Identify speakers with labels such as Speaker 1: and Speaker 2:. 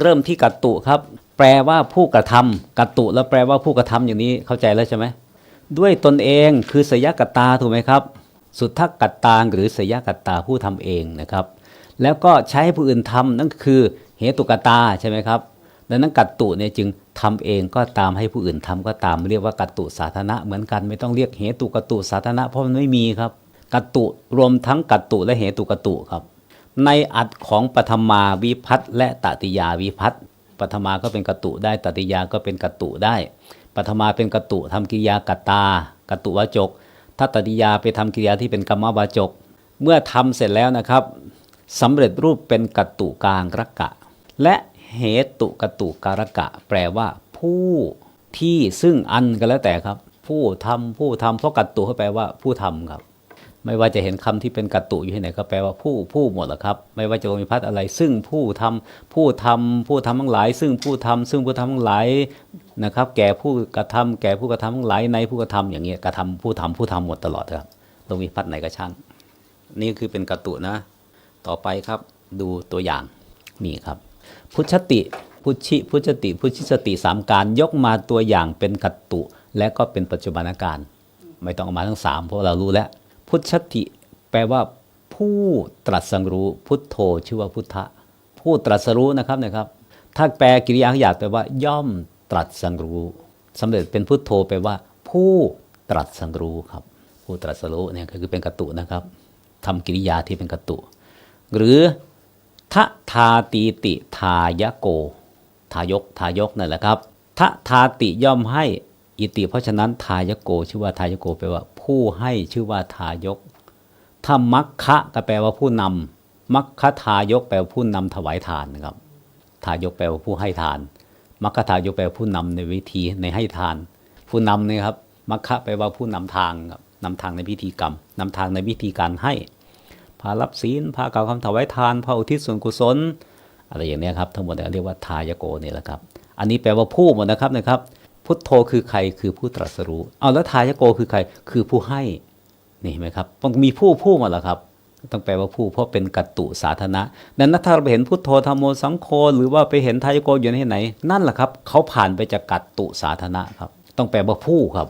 Speaker 1: เริ่มที่กัตตุครับ แปลว่าผู้กระทำกัตตุแล้วแปลว่าผู้กระทำอย่างนี้เข้าใจแล้วใช่ไหมด้วยตนเองคือสยกัตตาถูกไหมครับ สุทธกัตตาหรือสยกัตตาผู้ทำเองนะครับ แล้วก็ใช้ให้ผู้อื่นทำนั่นคือเหตุกตาใช่ไหมครับดังนั้นกัตตุเนี่ยจึงทำเองก็ตามให้ผู้อื่นทำก็ตาม เรียกว่ากัตตุสาธารณะเหมือนกันไม่ต้องเรียกเหตุกัตตุสาธารณะเพราะมันไม่มีครับกัตตุรวมทั้งกัตตุและเหตุกัตตุครับ ในอัดของปฐมาวิพัตน์และตติยาวิพัตน์ปฐมาก็เป็นกตุได้ตติยาก็เป็นกตุได้ปฐมาเป็นกตุทำกิริยากัตากตุวจก ถ้าตติยาไปทำกิริยาที่เป็นกรรมวาจก เมื่อทำเสร็จแล้วนะครับสำเร็จรูปเป็นกตุกางรกะ และเหตุกตุการกะ แปลว่า ผู้ที่ซึ่งอันก็แล้วแต่ครับ ผู้ทำผู้ทำเพราะกัตตุเขาแปลว่าผู้ทำครับ ไม่ว่าจะเห็นคำที่เป็นกัตตุอยู่ที่ไหนก็แปลว่าผู้ผู้หมดแหละครับ ไม่ว่าจะลมีพัดอะไร ซึ่งผู้ทำผู้ทำผู้ทำทั้งหลาย ซึ่งผู้ทำซึ่งผู้ทำทั้งหลายนะครับ แก่ผู้กระทำแก่ผู้กระทำทั้งหลายในผู้กระทำอย่างเงี้ยกระทำผู้ทำผู้ทำหมดตลอดครับลงมีพัดไหนก็ช่างนี่คือเป็นกัตตุนะ ต่อไปครับดูตัวอย่างนี่ครับ พุชติพุชิพุชติพุชิสติสามการยกมาตัวอย่างเป็นกัตตุและก็เป็นปัจจุบันการไม่ต้องเอามาทั้งสามเพราะเรารู้แล้ว พุชติแปลว่า ผู้ตรัสรู้พุทโธชื่อว่าพุทธะ ผู้ตรัสรู้นะครับนะครับ ถ้าแปลกิริยาขยาดแปลว่า ย่อมตรัสรู้สำเร็จเป็นพุทโธแปลว่า ผู้ตรัสรู้ครับ ผู้ตรัสรู้เนี่ยก็คือเป็นกตุนะครับทำกิริยาที่เป็นกตุ หรือทะทาตีติทายโก ทายกทายกนั่นแหละครับทะทาติย่อมให้ อิติ เพราะฉะนั้นทายโกชื่อว่าทายโกแปลว่า ผู้ให้ชื่อว่าทายก ถ้ามัคคะก็แปลว่าผู้นำมัคคะทายกแปลว่าผู้นำถวายทานนะครับ ทายกแปลว่าผู้ให้ทาน มัคคะทายกแปลว่าผู้นำในวิธีในให้ทาน ผู้นำเนี่ยครับ มัคคะแปลว่าผู้นำทางครับนำทางในพิธีกรรมนำทางในวิธีการให้ พารับศีล พากล่าวคำถวายทาน พาอุทิศส่วนกุศล อะไรอย่างนี้ครับ ทั้งหมดเรียกว่าทายโกนี่แหละครับ อันนี้แปลว่าผู้หมดนะครับนะครับ พุทโธคือใครคือผู้ตรัสรู้เอาแล้วทายโกคือใครคือผู้ให้นี่เห็นไหมครับต้องมีผู้ผู้มาแล้วครับ ต้องแปลว่าผู้เพราะเป็นกัตตุสาธารณะดังนั้นถ้าเราไปเห็นพุทโธธรรมโมสังโฆหรือว่าไปเห็นทายโกอยู่ในไหน นั่นแหละครับ เขาผ่านไปจากกัตตุสาธารณะครับ ต้องแปลว่าผู้ครับ